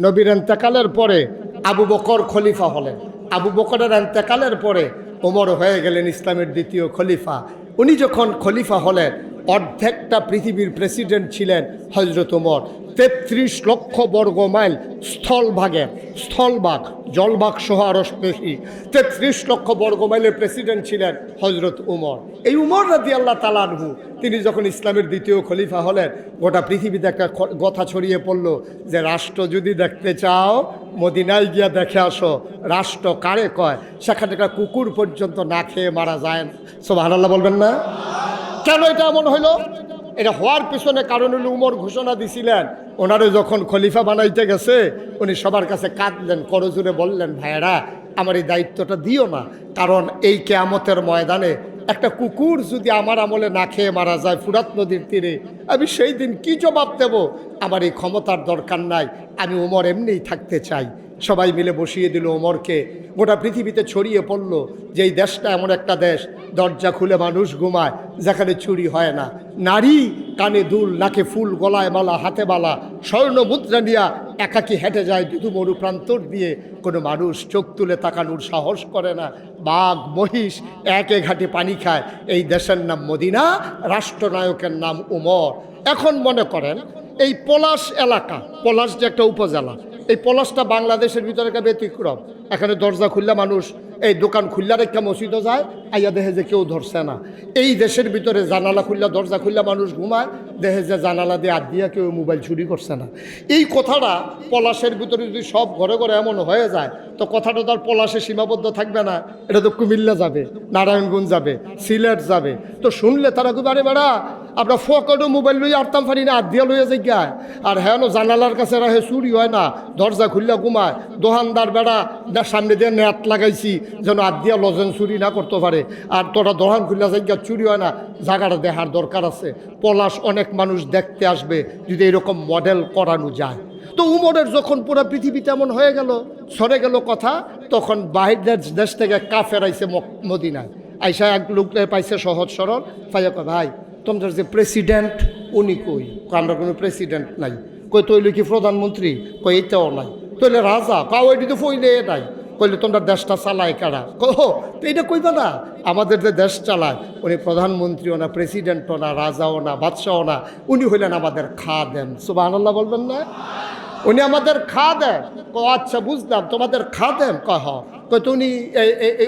নবীর এন্তেকালের পরে আবু বকর খলিফা হলেন। আবু বকরের এন্তেকালের পরে ওমর হয়ে গেলেন ইসলামের দ্বিতীয় খলিফা। উনি যখন খলিফা হলেন অর্ধেকটা পৃথিবীর প্রেসিডেন্ট ছিলেন হজরত ওমর। তেত্রিশ লক্ষ বর্গ মাইল স্থলভাগের স্থলভাগ জলভাগ সহ আরও বেশি। তেত্রিশ লক্ষ বর্গ মাইলের প্রেসিডেন্ট ছিলেন হজরত উমর এই উমর রাজি আল্লাহ তালানহু তিনি যখন ইসলামের দ্বিতীয় খলিফা হলেন, গোটা পৃথিবীতে একটা কথা ছড়িয়ে পড়ল যে, রাষ্ট্র যদি দেখতে চাও, মদিনায় গিয়া দেখে আসো। রাষ্ট্র কারে কয়? সেখানে কুকুর পর্যন্ত না খেয়ে মারা যায় সোবাহ বলবেন না? কেন এটা এমন হইল? এটা হওয়ার পিছনে কারণ হলো উমর ঘোষণা দিছিলেন। ওনারে যখন খলিফা বানাইতে গেছে, উনি সবার কাছে কাঁদলেন, করজুরে বললেন, ভাইয়েরা, আমার এই দায়িত্বটা দিও না। কারণ এই কেয়ামতের ময়দানে একটা কুকুর যদি আমার আমলে না খেয়ে মারা যায়, ফুরাত নদীর তীরে, আমি সেই দিন কী জবাব দেব? আমার এই ক্ষমতার দরকার নাই। আমি উমর এমনিই থাকতে চাই। সবাই মিলে বসিয়ে দিল ওমরকে। গোটা পৃথিবীতে ছড়িয়ে পড়ল যে এই দেশটা এমন একটা দেশ, দরজা খুলে মানুষ ঘুমায়, যেখানে চুরি হয় না। নারী কানে দুল, নাকে ফুল, গলায় মালা, হাতে মালা, স্বর্ণ মুদ্রা নিয়া একাকি হেঁটে যায় দুধু মরু প্রান্তর দিয়ে। কোনো মানুষ চোখ তুলে তাকানোর সাহস করে না। বাঘ, মহিষ একে ঘাটে পানি খায়। এই দেশের নাম মদিনা, রাষ্ট্রনায়কের নাম উমর এখন মনে করেন, এই পলাশ এলাকা, পলাশ যে একটা উপজেলা এই পলাশটা বাংলাদেশের ভিতরে একটা ব্যতিক্রম। এখানে দরজা খুললে মানুষ এই দোকান খুললা একটা মসজিদও যায়, আইয়া দেখে যে কেউ ধরছে না। এই দেশের ভিতরে জানালা খুললা, দরজা খুললা মানুষ ঘুমায়, দেখে যে জানালা দিয়ে আদ দিয়া কেউ মোবাইল চুরি করছে না। এই কথাটা পলাশের ভিতরে যদি সব ঘরে ঘরে এমন হয়ে যায়, তো কথাটা তার পলাশে সীমাবদ্ধ থাকবে না। এটা তো কুমিল্লা যাবে, নারায়ণগঞ্জ যাবে, সিলেট যাবে। তো শুনলে তারা খুব আরে বেড়া আমরা ফকটও মোবাইল লইয়া আরতাম পারি না আদিয়া লইয়া যাইগায় আর হ্যাঁ জানালার কাছে রাহে চুরি হয় না, দরজা খুললা ঘুমায়। দোকানদার বেড়া, না সামনে দিয়ে নেট লাগাইছি, যেন আদিয়া লজেন চুরি না করতে পারে। আর তোরা দোকান খুললা যাইগা, চুরি হয় না জায়গাটা দেখার দরকার আছে। পলাশ অনেক মানুষ দেখতে আসবে, যদি এরকম মডেল করানো যায়। তো উমরের যখন পুরো পৃথিবী তেমন হয়ে গেল, সরে গেল কথা, তখন বাহিরের দেশ থেকে কাফের আইসে মদিনায়। আইসা এক লোক পাইছে সহজ সরল, পাইয়া ভাই তোমাদের যে প্রেসিডেন্ট উনি কই? আমরা কোনো প্রেসিডেন্ট নাই। কই, তৈলে কি প্রধানমন্ত্রী? কই এইটাও নাই। তৈলে রাজা কাউ এটি তো ফইলে নাই। কইলে তোমরা দেশটা চালায় কারা? কহ তো এটা কইবা না? আমাদের যে দেশ চালায়, উনি প্রধানমন্ত্রীও না প্রেসিডেন্টও না, রাজাও না বাদশাও না, উনি হইলেন আমাদের খা দেন সুবাহ বলবেন না? উনি আমাদের খা দেন ক আচ্ছা বুঝলাম, তোমাদের খা দেন কহ কয় তো উনি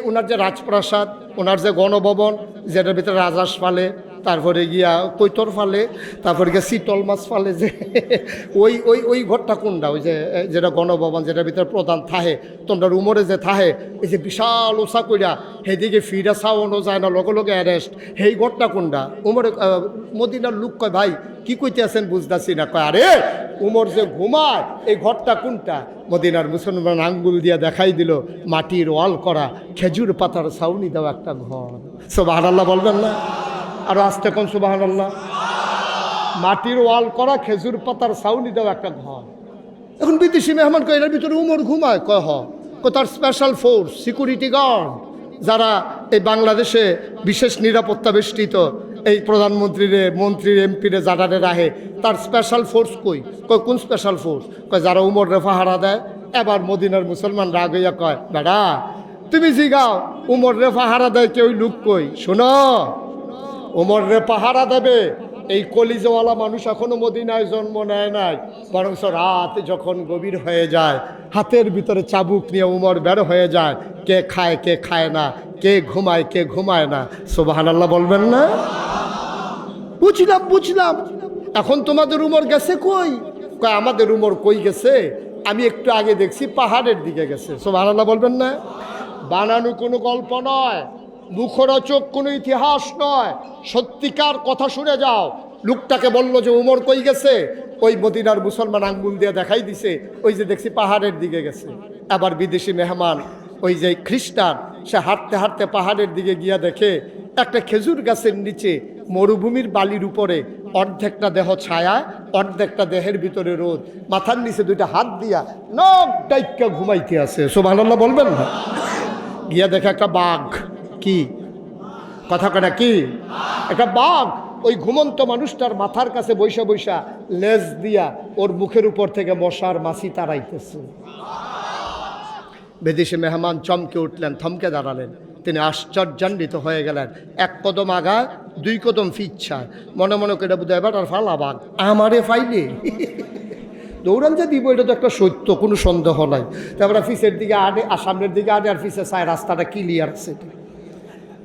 ওনার যে রাজপ্রাসাদ ওনার যে গণভবন, যেটার ভিতরে রাজাস ফালে তারপরে গিয়া কৈতর ফালে, তারপরে গিয়া শীতল মাছ ফালে যে, ওই ওই ওই ঘরটা কোনটা? ওই যে যেটা গণভবন, যেটার ভিতরে প্রধান থাহে, তোমরা রুমরে যে থাহে, এই যে বিশাল ওষা কইরা সেদিকে ফিরা চাওয়ানো যায় না, লগে লগে অ্যারেস্ট সেই ঘরটা কোনটা? উমরে মদিনার লোক কয়, ভাই, কি কইতে আছেন বুঝতেছি না। কয়, আরে, উমর যে ঘুমায়, এই ঘরটা কোনটা? মদিনার মুসলমান আঙ্গুল দিয়া দেখাই দিল, মাটির ওয়াল করা খেজুর পাতার ছাউনি দেওয়া একটা ঘর। সব আল্লাহ বলবেন না? আর আসতে কোন সুবাহ মাটির ওয়াল করা খেজুর পাতার ছাউনি দেওয়া একটা ঘর। এখন বিদেশি মেহমান কয়, এর ভিতরে উমর ঘুমায়? কয়, হ। তার স্পেশাল ফোর্স সিকিউরিটি গার্ড যারা এই বাংলাদেশে বিশেষ নিরাপত্তা বেষ্টিত, এই প্রধানমন্ত্রীর, মন্ত্রীর এমপিরে যারারে রাহে তার স্পেশাল ফোর্স কই? কয়, কোন স্পেশাল ফোর্স কয়, যারা উমর রে পাহারা দেয়, এবার মদিনার মুসলমান রাগ হইয়া কয়, বেড়া, তুমি জিগাও উমর রে পাহারা দেয় কেউ লুক কই? শোনো। ওমর রে পাহারা দেবে। এই কলিজওয়ালা মানুষ এখনও মদিনায় জন্ম নেয় নাই। বরং রাত যখন গভীর হয়ে যায়, হাতের ভিতরে চাবুক নিয়ে উমর বের হয়ে যায়। কে খায় কে খায় না, কে ঘুমায় কে ঘুমায় না। সোবাহান আল্লাহ বলবেন না? বুঝলাম বুঝলাম। এখন তোমাদের উমর গেছে কই? কয়, আমাদের উমর কই গেছে? আমি একটু আগে দেখছি পাহাড়ের দিকে গেছে। সোবাহান আল্লাহ বলবেন না? বানানো কোনো গল্প নয়। মুখরোচক কোনো ইতিহাস নয়। সত্যিকার কথা শুনে যাও। লোকটাকে বলল যে, উমর কই গেছে? ওই মদিনার মুসলমান আঙ্গুল দিয়ে দেখাই দিছে। ওই যে দেখছি পাহাড়ের দিকে গেছে। আবার বিদেশি মেহমান, ওই যে খ্রিস্টান, সে হাঁটতে হাঁটতে পাহাড়ের দিকে গিয়া দেখে, একটা খেজুর গাছের নিচে মরুভূমির বালির উপরে অর্ধেকটা দেহ ছায়া, অর্ধেকটা দেহের ভিতরে রোদ। মাথার নিচে দুইটা হাত দিয়া নখ ডাইকা ঘুমাইতে আছে। সোভানাল্লাহ বলবেন না? গিয়া দেখে একটা বাঘ। কি? কথা কেনা কি? একটা বাঘ, ওই ঘুমন্ত মানুষটার মাথার কাছে বৈশা বৈশা লেজ দিয়া ওর মুখের উপর থেকে মশার মাছি তাড়াইতেছে। বিদেশি মেহমান চমকে উঠলেন, থমকে দাঁড়ালেন। তিনি আশ্চর্যান্বিত হয়ে গেলেন। এক কদম আগা দুই কদম ফিচ্ছা মনে মনে করে বোধ এবার আর ফালা বাঘ, আমারে ফাইলে? দৌড়ান যে দিব, এটা তো একটা সত্য, কোনো সন্দেহ নাই। তারপরে ফিসের দিকে আডে আর সামনের দিকে আডে আর ফিসে চায় রাস্তাটা ক্লিয়ার আছে।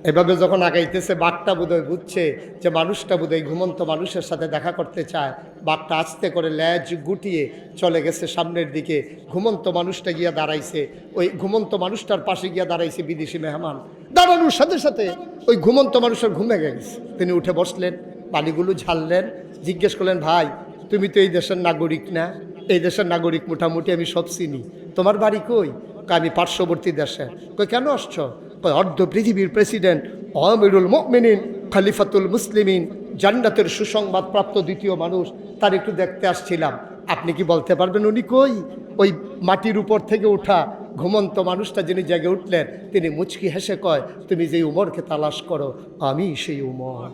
এভাবে যখন আগাইতেছে, বাঘটা বোধহয় বুঝছে যে মানুষটা বোধহয় ঘুমন্ত মানুষের সাথে দেখা করতে চায়। বাঘটা আস্তে করে ল্যাজ গুটিয়ে চলে গেছে সামনের দিকে। ঘুমন্ত মানুষটা গিয়া দাঁড়াইছে। ওই ঘুমন্ত মানুষটার পাশে গিয়া দাঁড়াইছে বিদেশি মেহমান। দাঁড়ানোর সাথে সাথে ওই ঘুমন্ত মানুষের ঘুমে গেছে। তিনি উঠে বসলেন পানিগুলো ঝাললেন জিজ্ঞেস করলেন, ভাই, তুমি তো এই দেশের নাগরিক না? এই দেশের নাগরিক মোটামুটি আমি সব চিনি। তোমার বাড়ি কই? আমি পার্শ্ববর্তী দেশে। কই কেন আসছো? অর্ধ পৃথিবীর প্রেসিডেন্ট আমিরুল মুমিনিন, খলিফাতুল মুসলিমিন, জান্নাতের সুসংবাদ প্রাপ্ত দ্বিতীয় মানুষ, তার একটু দেখতে আসছিলাম। আপনি কি বলতে পারবেন উনি কই? ওই মাটির উপর থেকে ওঠা ঘুমন্ত মানুষটা যিনি জেগে উঠলেন, তিনি মুচকি হেসে কয়, তুমি যে উমরকে তালাশ করো, আমি সেই উমর।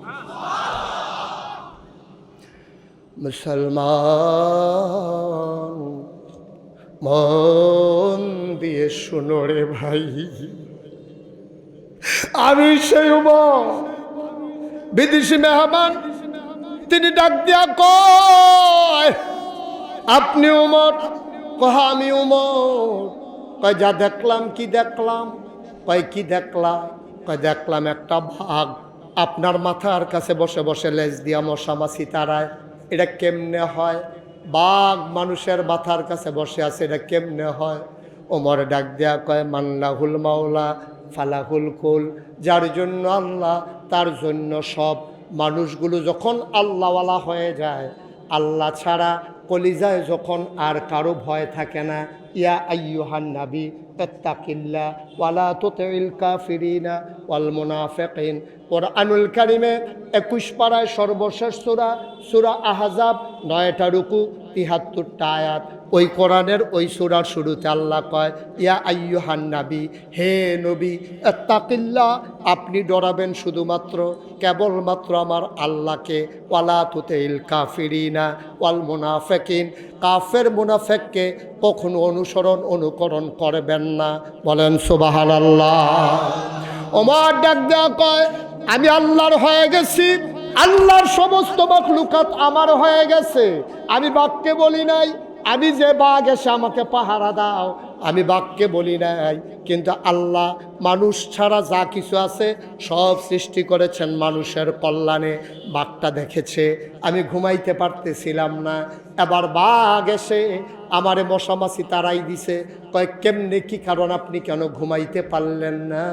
মুসলমান, মন দিয়ে শুনো রে ভাই। আমি সেই উমর। বিদেশি মেহমান, তিনি ডাক দিয়া কয়, আপনি উমর? কহ, আমি উমর। কয়, যা দেখলাম, কি দেখলাম? কয়, কি দেখলাম? কয়, দেখলাম একটা ভাগ আপনার মাথার কাছে বসে বসে লেজ দিয়া মশা মাছি তারায় এটা কেমনে হয়? বাঘ মানুষের মাথার কাছে বসে আছে, এটা কেমনে হয়? ওমর ডাক দেয়া কয়, মান্নাহুল মাওলা ফালাহুল কুল যার জন্য আল্লাহ, তার জন্য সব। মানুষগুলো যখন আল্লাহওয়ালা হয়ে যায়, আল্লাহ ছাড়া কলিজায় যখন আর কারও ভয় থাকে না, ইয়া আইয়ুহান নাবি তাত্তাকিল্লা ওয়ালা তুতিল কাফিরিনা ওয়াল মুনাফিকিন। কোরআনুল কারিমে একুশ পাড়ায় সর্বশেষ সুরা, সূরা আহজাব নয়টা রুকু তিহাত্তরটা আয়াত। ওই কোরআনের ওই সূরার শুরুতে আল্লাহ কয়, ইয়া আইয়ুহান নাবি, হে নবী তাকিল্লা আপনি ডরাবেন শুধুমাত্র, কেবলমাত্র আমার আল্লাহকে, ওয়ালা তুতেইল কাফিরিনা ওয়াল মুনাফেকিন। কাফের মুনাফেককে কখনো অনুসরণ, অনুকরণ করবেন না। বলেন সুবাহান আল্লাহ ওমার ডাক দেওয়া কয়, আমি আল্লাহর হয়ে গেছি আল্লাহর সমস্ত মখলুকাত আমার হয়ে গেছে। আমি বাক্যে বলি নাই, আমি যে বাঘ এসে আমাকে পাহারা দাও, আমি বাক্যে বলি নাই। কিন্তু আল্লাহ মানুষ ছাড়া যা কিছু আছে সব সৃষ্টি করেছেন মানুষের কল্যাণে। বাঘটা দেখেছে, আমি ঘুমাইতে পারতেছিলাম না। এবার বাঘ এসে আমারে মশামাছি তারাই দিছে, কয়, কেমনে, কি কারণ আপনি কেন ঘুমাইতে পারলেন না?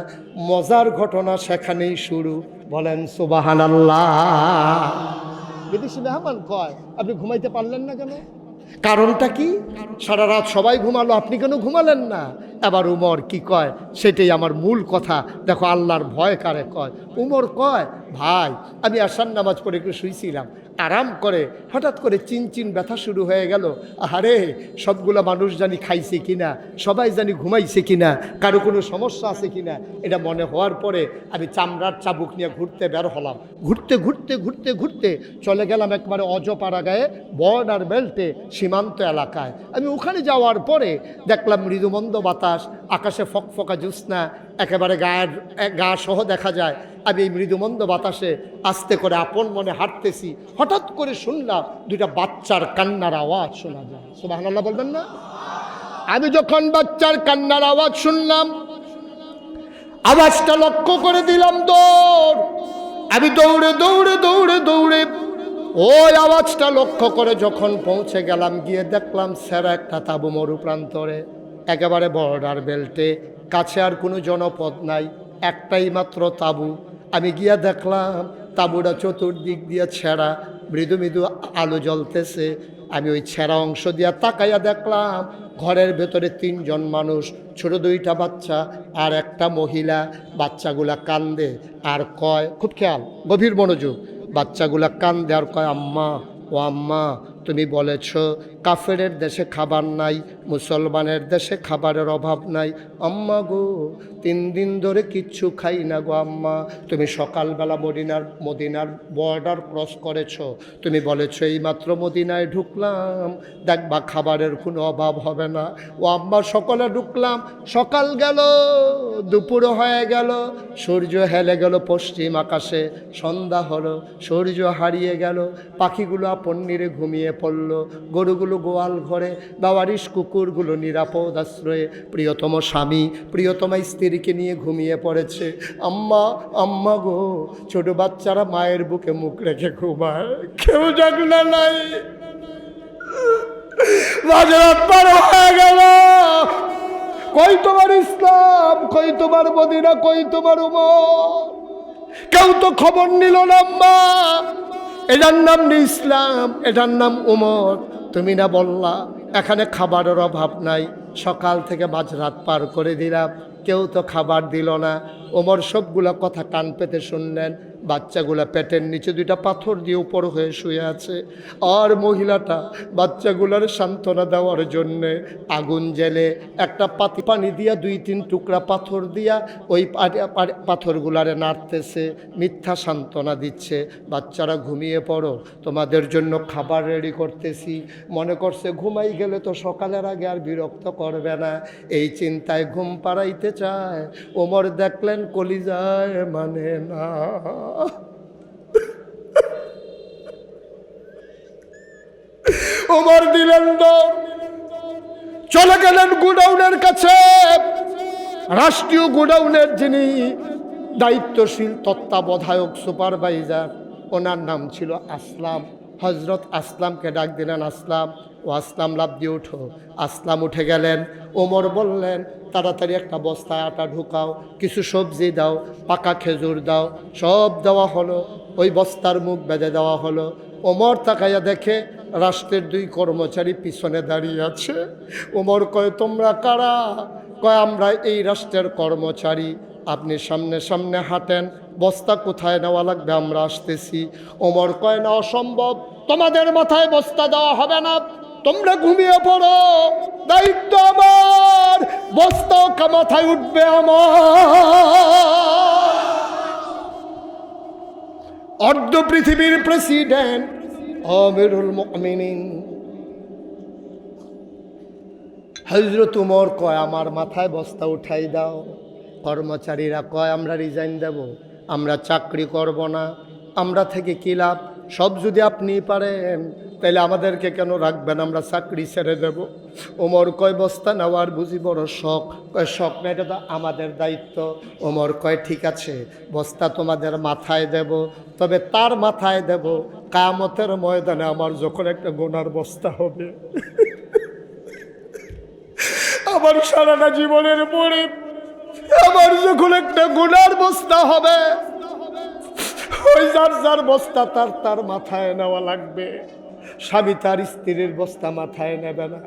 মজার ঘটনা সেখানেই শুরু। বলেন সুবাহান আল্লাহ বিদেশি মেহমান কয়? আপনি ঘুমাইতে পারলেন না কেন? কারণটা কি? সারা রাত সবাই ঘুমালো আপনি কেন ঘুমালেন না? এবার উমর কি কয়? সেটাই আমার মূল কথা। দেখো আল্লাহর ভয় কারে কয়? উমর কয় ভাই আমি আসার নামাজ পড়ে একটু শুইছিলাম। আরাম করে, হঠাৎ করে চিন চিন ব্যথা শুরু হয়ে গেল। আরে সবগুলো মানুষ জানি খাইছে কিনা, সবাই জানি ঘুমাইছে কিনা, কারও কোনো সমস্যা আছে কিনা, এটা মনে হওয়ার পরে আমি চামড়ার চাবুক নিয়ে ঘুরতে বের হলাম। ঘুরতে ঘুরতে ঘুরতে ঘুরতে চলে গেলাম একবারে অজপাড়া গায়ে বর্ডার বেল্টে সীমান্ত এলাকায়। আমি ওখানে যাওয়ার পরে দেখলাম মৃদুমন্দ বাতাস, আকাশে ফকফকা জ্যোৎস্না একেবারে গায়ের গা সহ দেখা যায়। আমি এই মৃদুমন্দ বাতাসে আস্তে করে আপন মনে হাঁটতেছি। হঠাৎ করে শুনলাম দুইটা বাচ্চার কান্নার আওয়াজ শোনা যায়। সুবাহ বলবেন না? আমি যখন বাচ্চার কান্নার আওয়াজ শুনলাম, আওয়াজটা লক্ষ্য করে দিলাম দৌড়। আমি দৌড়ে দৌড়ে দৌড়ে দৌড়ে ওই আওয়াজটা লক্ষ্য করে যখন পৌঁছে গেলাম, গিয়ে দেখলাম স্যার একটা তাবু মরু প্রান্তরে একেবারে বর্ডার বেল্টে কাছে আর কোনো জনপদ নাই, একটাই মাত্র তাবু। আমি গিয়া দেখলাম তাবুটা চতুর্দিক দিয়ে ছেঁড়া, মৃদু মৃদু আলো জ্বলতেছে। আমি ওই ছেঁড়া অংশ দিয়া তাকাইয়া দেখলাম ঘরের ভেতরে তিনজন মানুষ, ছোট দুইটা বাচ্চা আর একটা মহিলা। বাচ্চাগুলা কান্দে আর কয়, খুব খেয়াল, গভীর মনোযোগ। বাচ্চাগুলা কান্দে আর কয়, আম্মা, ও আম্মা তুমি বলেছ কাফেরের দেশে খাবার নাই মুসলমানের দেশে খাবারের অভাব নাই। আম্মা গো তিন দিন ধরে কিচ্ছু খাই না গো আম্মা। তুমি সকালবেলা মদিনার মদিনার বর্ডার ক্রস করেছ। তুমি বলেছ, এইমাত্র মদিনায় ঢুকলাম। দেখবা খাবারের কোনো অভাব হবে না। ও আম্মা, সকালে ঢুকলাম। সকাল গেল, দুপুর হয়ে গেল, সূর্য হেলে গেল পশ্চিম আকাশে। সন্ধ্যা হলো, সূর্য হারিয়ে গেল। পাখিগুলো আপন নিরে ঘুমিয়ে পড়ল। গরুগুলো গোয়াল ঘরে বাবারিশ কুকুরগুলো নিরাপদ আশ্রয়ে। প্রিয়তম স্বামী, প্রিয়তমা স্ত্রীকে নিয়ে ঘুমিয়ে পড়েছে। আম্মা আম্মা গো, ছোট বাচ্চারা মায়ের বুকে মুখ রেখে ঘুমায়। কেউ জাগলে নাই। কই তোমার ইসলাম? কই তোমার মদিনা? কই তোমার উমর? কেউ তো খবর নিল না মা এটার নাম ইসলাম, এটার নাম উমর। তুমি না বললা, এখানে খাবারের অভাব নাই। সকাল থেকে মাঝরাত পার করে দিলাম। কেউ তো খাবার দিল না। ওমর সবগুলো কথা কান পেতে শুনলেন। বাচ্চাগুলা পেটের নিচে দুইটা পাথর দিয়ে উপর হয়ে শুয়ে আছে। আর মহিলাটা বাচ্চাগুলার সান্ত্বনা দেওয়ার জন্যে আগুন জেলে একটা পাতি পানি দিয়া দুই তিন টুকরা পাথর দিয়া ওই পাথরগুলারে নাড়তেছে, মিথ্যা সান্ত্বনা দিচ্ছে। বাচ্চারা ঘুমিয়ে পড়ো, তোমাদের জন্য খাবার রেডি করতেছি। মনে করছে ঘুমাই গেলে তো সকালের আগে আর বিরক্ত করবে না। এই চিন্তায় ঘুম পাড়াইতে চায়, ওমর দেখলেন কলিজায় মানে না। ওমর দিলেন চলে গেলেন গোডাউনের কাছে। রাষ্ট্রীয় গোডাউনের যিনি দায়িত্বশীল তত্ত্বাবধায়ক সুপারভাইজার, ওনার নাম ছিল আসলাম। হজরত আসলামকে ডাক দিলেন আসলাম। ও আসলাম লাভ দিয়ে উঠো। আসলাম, উঠে গেলেন। ওমর বললেন, তাড়াতাড়ি একটা বস্তায় আটা ঢুকাও, কিছু সবজি দাও, পাকা খেজুর দাও, সব দেওয়া হলো। ওই বস্তার মুখ বেঁধে দেওয়া হলো। ওমর তাকাইয়া দেখে রাষ্ট্রের দুই কর্মচারী পিছনে দাঁড়িয়ে আছে। ওমর কয়, তোমরা কারা? কয়, আমরা এই রাষ্ট্রের কর্মচারী। আপনি সামনে সামনে হাঁটেন। বস্তা কোথায় নেওয়া লাগবে? আমরা আসতেছি। ওমর কয়, না, অসম্ভব। তোমাদের মাথায় বস্তা দেওয়া হবে না। তোমরা ঘুমিয়ে পড়ো। দায়িত্ব আমার। বস্তা কা মাথায় উঠবে আমার। অর্ধ পৃথিবীর প্রেসিডেন্ট আমিরুল মুমিনিন। হজরত উমর কয়, আমার মাথায় বস্তা উঠাই দাও। কর্মচারীরা কয়, আমরা রিজাইন দেব। আমরা চাকরি করব না। আমরা থেকে কি লাভ? সব যদি আপনি পারেন তাহলে আমাদেরকে কেন রাখবেন? আমরা চাকরি ছেড়ে দেব। ওমর কয়, বস্তা নেওয়ার বুঝি বড় শখ। কয়, শখ না, এটা তো আমাদের দায়িত্ব। ওমর কয়, ঠিক আছে, বস্তা তোমাদের মাথায় দেব, তবে তার মাথায় দেব। কামতের ময়দানে আমার যখন একটা গোনার বস্তা হবে, আমার সারাটা জীবনের পরে আমার যখন একটা গুনার বস্তা হবে ওই যার যার বস্তা তার তার মাথায় নেওয়া লাগবে। স্বামী তার স্ত্রীর বস্তা মাথায় নেবে না।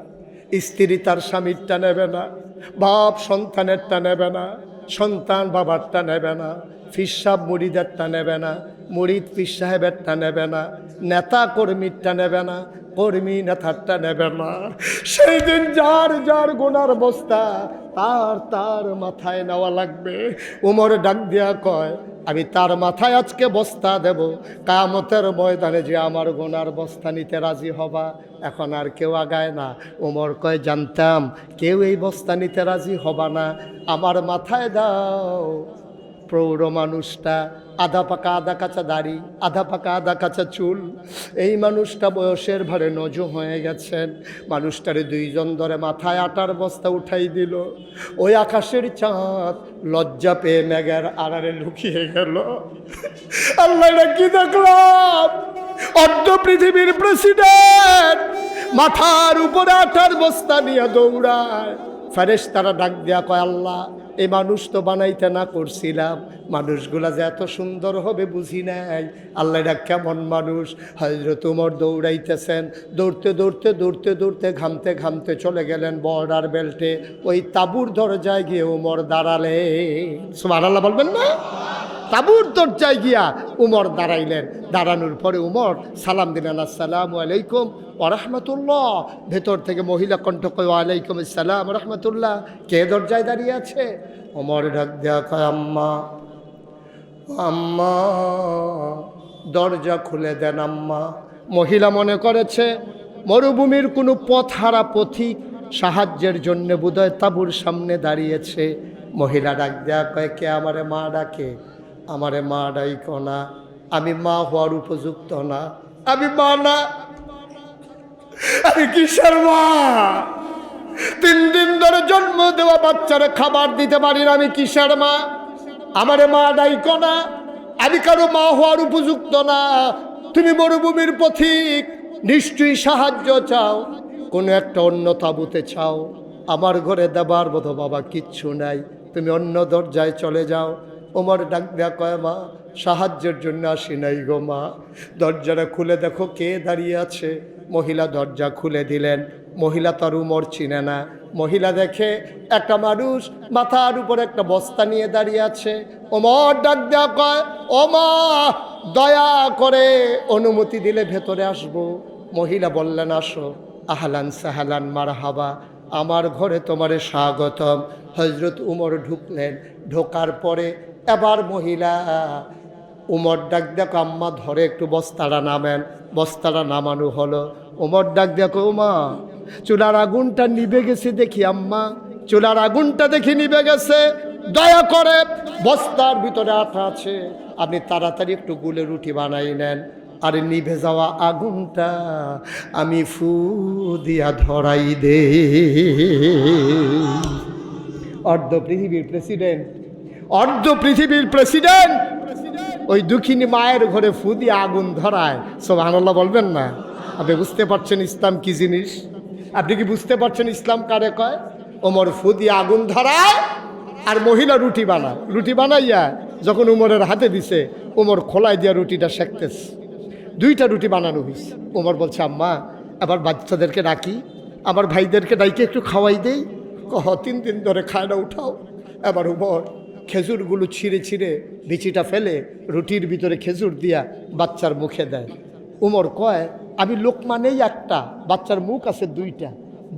স্ত্রী তার স্বামীরটা নেবে না। বাপ সন্তানেরটা নেবে না। সন্তান বাবারটা নেবে না। ফিসাব মুড়িদেরটা নেবে না। মুড়িদ ফির সাহেবেরটা নেবে না। নেতা কর্মীরটা নেবে না। কর্মী নেতারটা নেবে না। সেই দিন যার যার গোনার বস্তা তার তার মাথায় নেওয়া লাগবে। উমর ডাক দিয়া কয় আমি তার মাথায় আজকে বস্তা দেব। কামতের ময়দানে যে আমার গোনার বস্তা নিতে রাজি হবা, এখন আর কেউ আগায় না। ওমর কয়, জানতাম কেউ এই বস্তা নিতে রাজি হবা না। আমার মাথায় দাও, প্রৌঢ় মানুষটা আধা পাকা, আধা কাঁচা দাড়ি, আধা পাকা, আধা কাঁচা চুল। এই মানুষটা বয়সের ভারে নজ হয়ে গেছেন। মানুষটারে দুইজন ধরে মাথায় আটার বস্তা উঠাই দিল। ওই আকাশের চাঁদ লজ্জা পেয়ে মেঘের আড়ারে লুকিয়ে গেল। আল্লাহ কি দেখলাম? অর্ধ পৃথিবীর প্রেসিডেন্ট মাথার উপরে আটার বস্তা নিয়ে দৌড়ায়। ফেরেশ তারা ডাক দেয়া কয়, আল্লাহ এই মানুষ তো বানাইতে না করছিলাম। মানুষগুলা যে এত সুন্দর হবে বুঝি নাই। আল্লাহ এটা কেমন মানুষ। হজরত উমর দৌড়াইতেছেন। দৌড়তে দৌড়তে দৌড়তে দৌড়তে ঘামতে ঘামতে চলে গেলেন বর্ডার বেল্টে। ওই তাবুর দরজায় গিয়ে উমর দাঁড়ালে সুমার আল্লাহ বলবেন না? তাবুর দরজায় গিয়া উমর দাঁড়াইলেন। দাঁড়ানোর পরে উমর, সালাম দিলেন, আসসালামু আলাইকুম ওরহমতুল্লাহ ভেতর থেকে মহিলা কণ্ঠ কয়, ওয়ালাইকুম আসসালাম রহমতুল্লাহ। কে দরজায় দাঁড়িয়ে আছে? ওমর ডাক দেয়া কয়, আম্মা আম্মা, দরজা খুলে দেন আম্মা। মহিলা মনে করেছে, মরুভূমির কোনো পথহারা পথিক সাহায্যের জন্য বোধহয় তাবুর সামনে দাঁড়িয়েছে। মহিলা ডাক দেয়া কয়, কে আমারে মা ডাকে? আমারে মা ডাইক না, আমি মা হওয়ার উপযুক্ত না, আমি মা না। আমি কিসের মা? তিন দিন ধরে জন্ম দেওয়া বাচ্চারে খাবার দিতে পারি না, আমি কিসের মা? আমারে মা ডাইক না, আমি কারও মা হওয়ার উপযুক্ত না। তুমি মরুভূমির পথিক, নিশ্চয়ই সাহায্য চাও, কোনো একটা অন্য তাবুতে চাও। আমার ঘরে দেবার বোধ বাবা কিচ্ছু নাই, তুমি অন্য দরজায় চলে যাও। ওমর ডাক দেয়া কয়, মা, সাহায্যের জন্য আসি নাই গো মা। দরজাটা খুলে দেখো কে দাঁড়িয়ে আছে। মহিলা দরজা খুলে দিলেন। মহিলা তার উমর চিনে না। মহিলা দেখে একটা মানুষ মাথার উপর একটা বস্তা নিয়ে দাঁড়িয়ে আছে। ওমর ডাক দেয়া কয়, ও মা, দয়া করে অনুমতি দিলে ভেতরে আসব। মহিলা বললেন, আসো। আহলান সাহালান মার হাবা আমার ঘরে তোমারে স্বাগতম। হজরত উমর ঢুকলেন। ঢোকার পরে এবার মহিলা, উমর ডাক দেখো, আম্মা ধরে একটু বস্তাটা নামেন। বস্তাটা নামানো হলো। উমর ডাক দেখো, উমা, চুলার আগুনটা নিভে গেছে দেখি আম্মা। চুলার আগুনটা দেখি নিভে গেছে। দয়া করে বস্তার ভিতরে আঠা আছে। আপনি তাড়াতাড়ি একটু গুলে রুটি বানাই নেন। আর নিভে যাওয়া আগুনটা আমি ফু দিয়া ধরাই দে অর্ধ পৃথিবীর প্রেসিডেন্ট অর্ধ পৃথিবীর প্রেসিডেন্ট। ওই দুঃখিনী মায়ের ঘরে ফুদি আগুন ধরায়। সব আনাল্লাহ বলবেন না? আপনি বুঝতে পারছেন ইসলাম কি জিনিস? আপনি কি বুঝতে পারছেন ইসলাম কারে কয়? ওমর ফুদি আগুন ধরায় আর মহিলা রুটি বানায়। রুটি বানাইয়া যখন উমরের হাতে দিছে, উমর খোলায় দিয়া রুটিটা শেখতেছে দুইটা রুটি বানানো হয়েছে ওমর বলছে, আম্মা আবার বাচ্চাদেরকে ডাকি, আমার ভাইদেরকে ডাইকে একটু খাওয়াই দেই। কহ, তিন দিন ধরে খায় না, উঠাও। এবার উমর খেজুরগুলো ছিঁড়ে ছিঁড়ে বিচিটা ফেলে রুটির ভিতরে খেজুর দিয়া বাচ্চার মুখে দেয়। উমর কয়, আমি লোক মানেই একটা, বাচ্চার মুখ আছে দুইটা।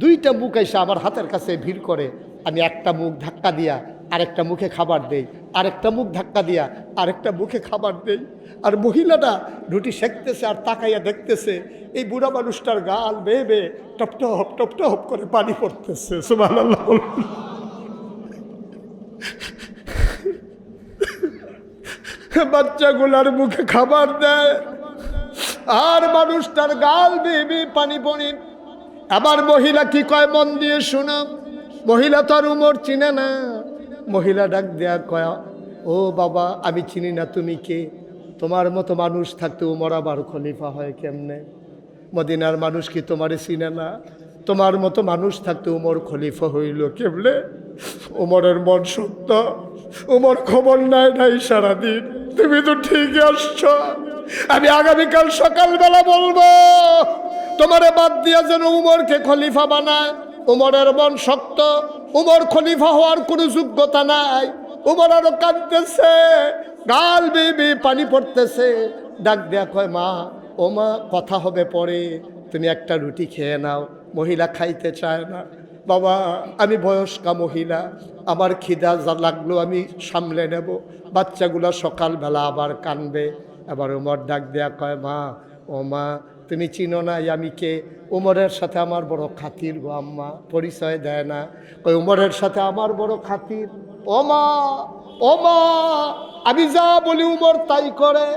দুইটা মুখ এসে আমার হাতের কাছে ভিড় করে। আমি একটা মুখ ধাক্কা দিয়া আরেকটা মুখে খাবার দেই, আরেকটা মুখ ধাক্কা দিয়া আরেকটা মুখে খাবার দেই। আর মহিলাটা রুটি সেঁকতেছে আর তাকাইয়া দেখতেছে, এই বুড়া মানুষটার গাল বেয়ে বেয়ে টপটপ টপটপ করে পানি পড়তেছে। বলুন। বাচ্চাগুলার মুখে খাবার দেয়। আর মানুষটার গাল বেয়ে পানি পড়ে। আবার মহিলা কি কয়, মন দিয়ে শোনা। মহিলা তো আর উমর চিনে না। মহিলা ডাক দেয়া কয়া, ও বাবা, আমি চিনি না তুমি কে? তোমার মতো মানুষ থাকতে উমর আবার খলিফা হয় কেমনে? মদিনার মানুষ কি তোমারে চিনে না? তোমার মতো মানুষ থাকতে উমর খলিফা হইল কেমনে উমরের মন সত্য উমর খবর নাই নাই সারাদিন। তুমি তো ঠিকই আসছ। আমি আগামীকাল সকালবেলা বলব, তোমারে বাদ দিয়া যেন উমরকে খলিফা বানায়। উমরের মন শক্ত। উমর খলিফা হওয়ার কোনো যোগ্যতা নাই। উমর আরও কাঁদতেছে। গাল বেবি পানি পড়তেছে। ডাক দেয়া কয়, মা ও মা কথা হবে পরে। তুমি একটা রুটি খেয়ে নাও। মহিলা খাইতে চায় না। বাবা, আমি বয়স্কা মহিলা, আমার খিদা যা লাগল আমি সামলে নেব। বাচ্চাগুলো সকালবেলা আবার কানবে, আবার উমর ডাক দেয়া কয়, মা, ও মা, তুমি চিনো না আমি কে? উমরের সাথে আমার বড় খাতির গো আম্মা, পরিচয় দেয় না। ওই উমরের সাথে আমার বড় খাতির। ও মা ও মা, আমি যা বলি উমর তাই করে।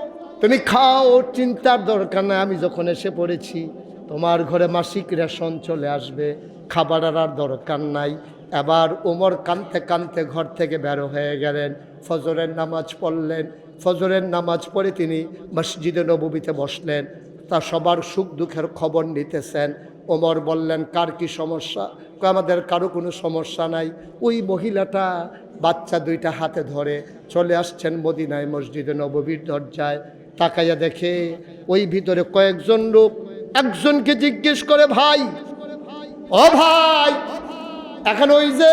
তুমি খাও, চিন্তার দরকার নাই, আমি যখন এসে পড়েছি তোমার ঘরে মাসিক রেশন চলে আসবে, খাবার আর দরকার নাই। এবার উমর কানতে কানতে ঘর থেকে বেরো হয়ে গেলেন, ফজরের নামাজ পড়লেন। ফজরের নামাজ পড়ে তিনি মসজিদে নবীতে বসলেন। তা সবার সুখ দুঃখের খবর নিতেছেন। ওমর বললেন, কার কি সমস্যা? আমাদের কারও কোনো সমস্যা নাই। ওই মহিলাটা বাচ্চা দুইটা হাতে ধরে চলে আসছেন মদিনায় মসজিদে নববীর দরজায়। তাকাইয়া দেখে ওই ভিতরে কয়েকজন লোক একজনকে জিজ্ঞেস করে, ভাই, ও ভাই, এখন ওই যে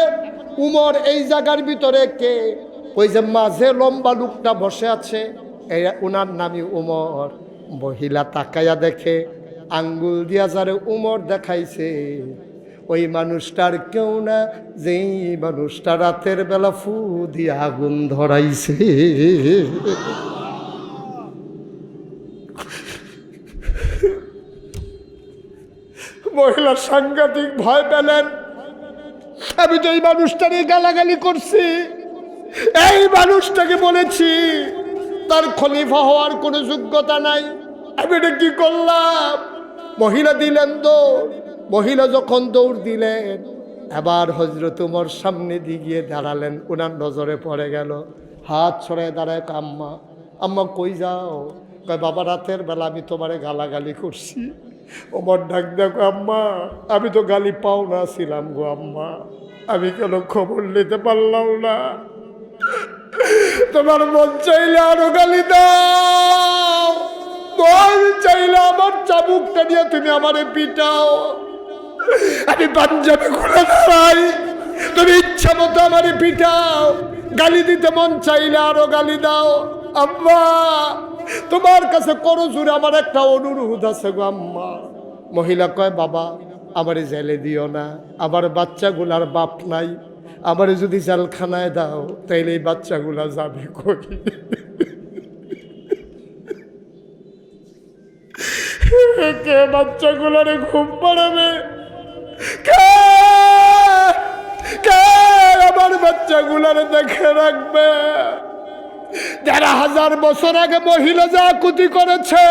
উমর এই জায়গার ভিতরে কে? ওই যে মাঝে লম্বা লোকটা বসে আছে, এই ওনার নামই উমর। মহিলা তাকাইয়া দেখে, আঙ্গুল দিয়া যারে উমর দেখাইছে, ওই মানুষটার কেউ না, যেই মানুষটা রাতের বেলা ফু দিয়ে আগুন ধরাইছে। মহিলা সাংঘাতিক ভয় পেলেন। আমি তো এই মানুষটারই গালাগালি করছি, এই মানুষটাকে বলেছি, তার খলিফা হওয়ার কোনো যোগ্যতা নাই। আমি এটা কি করলাম? মহিলা দিলেন দৌড়। মহিলা যখন দৌড় দিলেন, এবার হজরত উমর সামনে দিয়ে গিয়ে দাঁড়ালেন। ওনার নজরে পড়ে গেল। হাত ছড়ায় দাঁড়ায় আম্মা আম্মা কই যাও? কয়, বাবা, রাতের বেলা আমি তোমারে গালাগালি করছি। ওমর ডাক দেখো আম্মা, আমি তো গালি পাও না ছিলাম গো আম্মা। আমি কেন খবর নিতে পারলাম না? তোমার মন চাইলে আরও গালি দাও। চাইলে আমার চাবুকটা দিয়ে তুমি আমারে পিটাও। আমি পাঞ্জাবে ঘুরে দাঁড়াই তুমি ইচ্ছা মতো আমারে পিটাও। গালি দিতে মন চাইলে আরও গালি দাও। আম্মা তোমার কাছে করো জুড়ে আমার একটা অনুরোধ আছে গো আম্মা। মহিলা কয়, বাবা, আমারে জেলে দিও না, আমার বাচ্চাগুলার বাপ নাই, আমারে যদি জেলখানায় দাও, তাইলে এই বাচ্চাগুলা যাবে কই? কে বাচ্চাগুলারে ঘুম পাড়াবে? আমার বাচ্চাগুলারে দেখে রাখবে? দেড় হাজার বছর আগে মহিলা যা কুতি করেছে,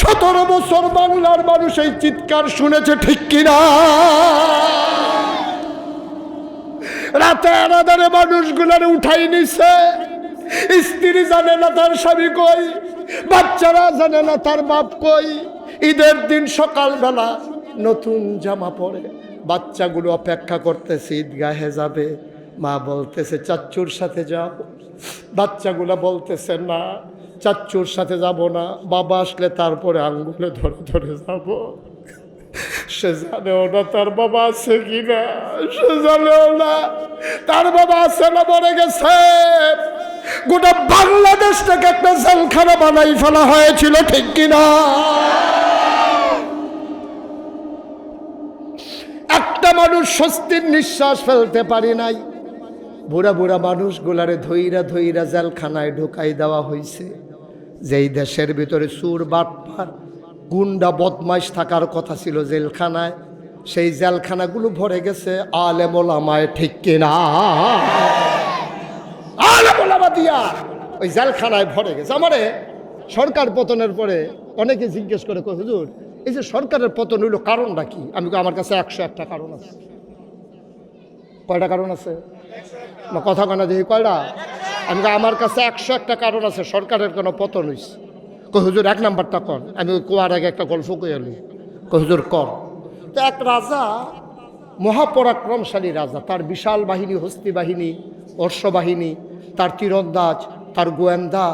সতেরো বছর বাংলার মানুষ এই চিৎকার শুনেছে, ঠিক কিনা? রাতে আনাদারে মানুষগুলারে উঠাই নিছে। স্ত্রী জানে না তার স্বামী কই, বাচ্চারা জানে না তার বাপ কই। ঈদের দিন সকালবেলা নতুন জামা পরে বাচ্চাগুলো অপেক্ষা করতেছে, ঈদগাহে যাবে। মা বলতেছে চাচ্চুর সাথে যাও। বাচ্চাগুলো বলতেছে, না চাচ্চুর সাথে যাব না, বাবা আসলে তারপরে আঙ্গুলে ধরে ধরে যাব। সে জানেও না তার বাবা আছে কিনা, সে জানেও না তার বাবা আছে না, মরে গেছে। গোটা বাংলাদেশটাকে একটা জেলখানা বানাই ফেলা হয়েছিল, ঠিক কিনা? একটা মানুষ স্বস্তির নিঃশ্বাস ফেলতে পারি নাই। বুড়া বুড়া মানুষগুলারে ধইরা ধইরা জেলখানায় ঢুকাই দেওয়া হয়েছে যেই দেশের ভিতরে সুর, বাটপার, গুন্ডা, বদমাইশ থাকার কথা ছিল জেলখানায়, সেই জেলখানাগুলো ভরে গেছে আলেমোলামায় ঠিক কিনা। দিয়া ওই জেলখানায় ভরে গেছে। আমারে সরকার পতনের পরে অনেকে জিজ্ঞেস করে হুজুর, এই যে সরকারের পতন হইল কারণটা কি? আমি আমার কাছে একশো একটা কারণ আছে। কয়টা কারণ আছে? কথা কানা যে কয়টা? আমি আমার কাছে একশো একটা কারণ আছে, সরকারের কোনো পতন হয়েছে কই, হুজুর, এক নাম্বারটা কর আমি কোয়ার আগে একটা গল্প কই আলি কই, হুজুর কর তো এক রাজা, মহাপরাক্রমশালী রাজা, তার বিশাল বাহিনী, হস্তি বাহিনী অশ্ববাহিনী তার তীরন্দাজ, তার গোয়েন্দা,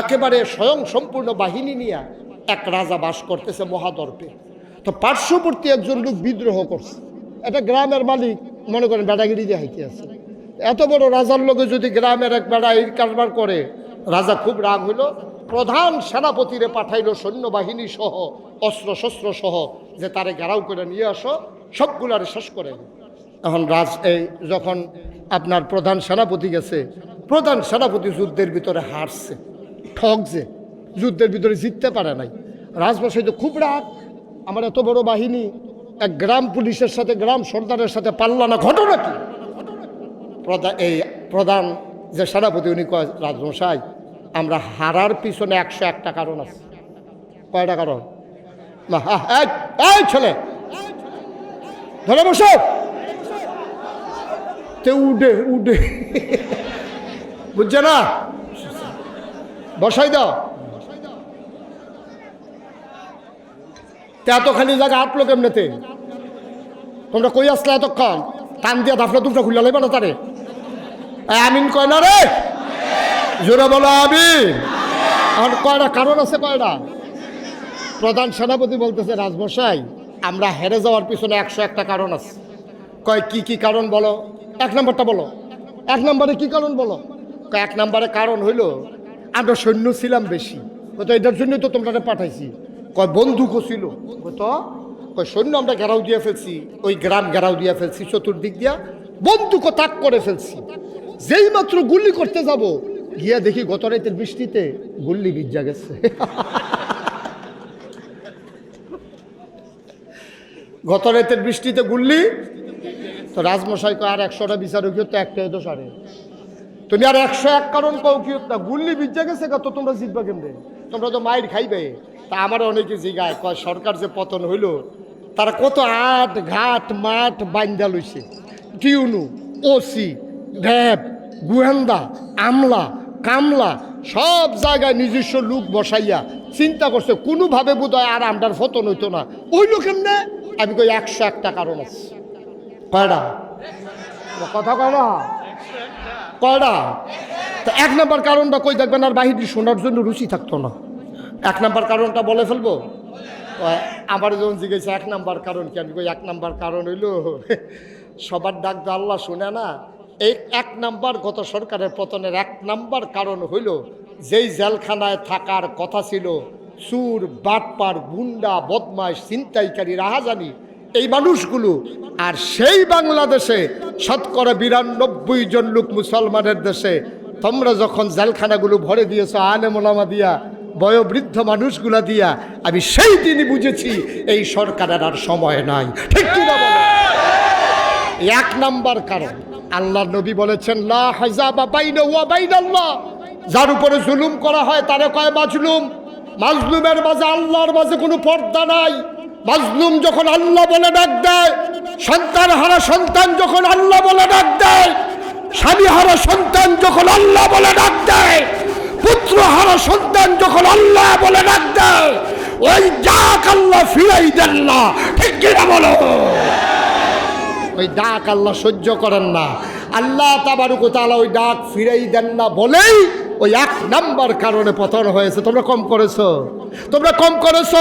একেবারে স্বয়ং সম্পূর্ণ বাহিনী নিয়ে এক রাজা বাস করতেছে মহাদর্পে। তো পার্শ্ববর্তী একজন লোক বিদ্রোহ করছে। এটা গ্রামের মালিক মনে করেন বেড়াগিরি দিয়ে হাইতে আছে। এত বড় রাজার লোকে যদি গ্রামের এক বেড়া কারবার করে, রাজা খুব রাগ হইল। প্রধান সেনাপতিরে পাঠাইল সৈন্যবাহিনী সহ অস্ত্র শস্ত্র সহ যে তারে ঘেরাও করে নিয়ে আসো, সবগুলারে শেষ করে এখন রাজ এই যখন আপনার প্রধান সেনাপতি গেছে, প্রধান সেনাপতি যুদ্ধের ভিতরে হারছে ঠকছে যুদ্ধের ভিতরে জিততে পারে নাই। রাজবসাই তো খুব রাগ, আমার এত বড় বাহিনী এক গ্রাম পুলিশের সাথে, গ্রাম সর্দারের সাথে পাল্লা না। ঘটনা কি? এই প্রধান যে সেনাপতি, উনি কয়, রাজমশাই, আমরা হারার পিছনে একশো একটা কারণ আছে। কয়টা কারণ? ছেলে! ধরে বসো! তে উডে উডে। বুঝছে না? বসাই দাও। তে এতখানি জায়গা আটলো কেমনেতে? তোমরা কই আসলে এতক্ষণ? কান দিয়া দাফলা দুফলা খুলে লাইবা না তারে? আমিন কয় না রে? জোরে বলো আমিন। আর কয়টা কারণ আছে কয়টা? প্রধান সেনাপতি বলতেছে, রাজমশাই, আমরা হেরে যাওয়ার পিছনে একশো একটা কারণ আছে। কয়, কি কি কারণ বলো? এক নম্বরটা বলো। এক নম্বরে কি কারণ বলো? এক নম্বরে কারণ হইল, আমরা সৈন্য ছিলাম বেশি। তো এটার জন্য তো তোমরা পাঠাইছি। কয় বন্দুকও ছিল তো? কয়, সৈন্য আমরা ঘেরাও দিয়ে ফেলছি, ওই গ্রাম ঘেরাও দিয়ে ফেলছি, চতুর্দিক দিয়া বন্দুকও তাক করে ফেলছি। যেই মাত্র গুল্লি করতে যাব, গিয়া দেখি গত রাতের বৃষ্টিতে গুল্লি বিজ্জা গেছে। গত রাতের বৃষ্টিতে গুল্লি? তো রাজমশাই আর একশোটা বিচারকীয় তো একটা তো সারে তুমি আর একশো এক কারণ কও কি না, গুল্লি বিজ্জা গেছে তো তোমরা জিতবা কেমনে? তোমরা তো মাইর খাইবে। তা আমার অনেকে জিগায়, কয় সরকার যে পতন হইল, তারা কত আট ঘাট মাঠ বাইন্দা লইছে। টিউনু, ওসি ঢ্যাব গুহেন্দা, আমলা, কামলা, সব জায়গায় নিজস্ব লোক বসাইয়া চিন্তা করছে, কোনোভাবে বোধ হয় আর আমটার ফতন হইতো না। ওই লোক এমনে আমি কই, একশো একটা কারণ আছে। কয়টা? কথা কয় না? কয়টা? তো এক নম্বর কারণটা কই দেখবেন আর বাহির শোনার জন্য রুচি থাকতো না। এক নম্বর কারণটা বলে ফেলব? আমার যখন জিজ্ঞেস, এক নাম্বার কারণ কি? আমি এক নাম্বার কারণ হইল, সবার ডাক তো আল্লাহ শুনে না। এই এক নাম্বার গত সরকারের পতনের এক নাম্বার কারণ হইল, যেই জেলখানায় থাকার কথা ছিল, চুর, বাটপার, গুন্ডা বদমাস ছিনতাইকারী, রাহাজানি, এই মানুষগুলো, আর সেই বাংলাদেশে শতকরা বিরানব্বই জন লোক মুসলমানের দেশে, তোমরা যখন জেলখানাগুলো ভরে দিয়েছ আলেমোলামা দিয়া বয়োবৃদ্ধ মানুষগুলা দিয়া আমি সেই দিনই বুঝেছি, এই সরকারের আর সময় নাই। ঠিক কি না বলো? এক নাম্বার কারণ, আল্লাহ নবী বলেছেন, লা ওয়া যার উপরে জুলুম করা হয় তারে কয় মাজলুম। মাজলুমের মাঝে আল্লাহর মাঝে কোনো পর্দা নাই। মাজলুম যখন আল্লাহ বলে ডাক দেয়, সন্তান হারা সন্তান যখন আল্লাহ বলে ডাক দেয়, স্বামী হারা সন্তান যখন আল্লাহ বলে ডাক দেয় পুত্র হারা সন্তান যখন আল্লাহ বলে ডাক দেয়, ওই ডাক আল্লাহ ফিরাই দেন না। ঠিক কিনা বলো? ওই ডাক আল্লাহ সহ্য করেন না। আল্লাহ তাবারুকু তালা ওই ডাক ফিরাই দেন না বলেই ওই এক নাম্বার কারণে পতন হয়েছে। তোমরা কম করেছ। তোমরা কম করেছ।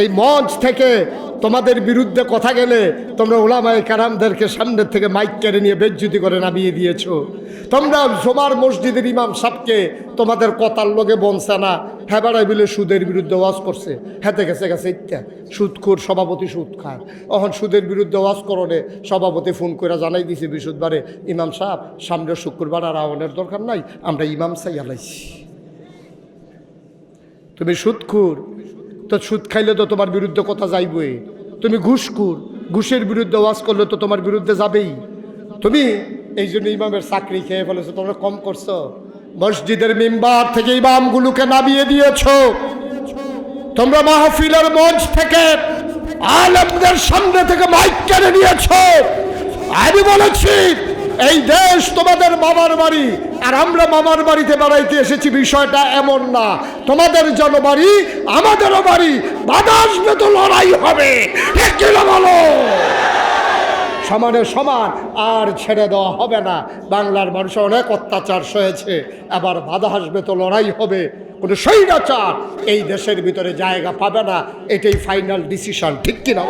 এই মঞ্চ থেকে তোমাদের বিরুদ্ধে কথা গেলে তোমরা ওলামায় কারামদেরকে সামনের থেকে মাইক কেড়ে নিয়ে বেজ্জুতি করে নামিয়ে দিয়েছ। তোমরা জমার মসজিদের ইমাম সাপকে তোমাদের কথার লোকে বনছে না। হ্যাঁ বিলে সুদের বিরুদ্ধে ওয়াজ করছে। হেতে গেছে গেছে ইত্যা সুদখোর সভাপতি সুদ খায় এখন সুদের বিরুদ্ধে ওয়াজ করণে সভাপতি ফোন করে জানাই দিছে বৃহস্পতিবারে ইমাম সাহেব সামনের শুক্রবার আর আওয়ানের দরকার নাই। আমরা ইমাম সাই আলাইছি তুমি সুদখুর তো সুদ খাইলে তো তোমার বিরুদ্ধে কথা যাইবই। তুমি ঘুষখুর, ঘুষের বিরুদ্ধে ওয়াজ করলে তো তোমার বিরুদ্ধে যাবেই। তুমি এই জন্য ইমামের চাকরি খেয়ে ফেলেছো, তোমরা কম করছ। মসজিদের মেম্বার থেকে ইমামগুলোকে নামিয়ে দিয়েছ। তোমরা মাহফিলের মঞ্চ থেকে আলমদের সামনে থেকে মাইক কেড়ে নিয়েছো। আমি বলেছি এই দেশ তোমাদের মামার বাড়ি, আর আমরা মামার বাড়িতে বেড়াইতে এসেছি, বিষয়টা এমন না। তোমাদের জনবাড়ি আমাদেরও বাড়ি, বাধা আসবে তো লড়াই হবে। বলো? সমানে সমান, আর ছেড়ে দেওয়া হবে না। বাংলার মানুষ অনেক অত্যাচার সয়েছে আবার বাধা আসবে তো লড়াই হবে। কোনো স্বৈরাচার এই দেশের ভিতরে জায়গা পাবে না, এটাই ফাইনাল ডিসিশন ঠিক কিনা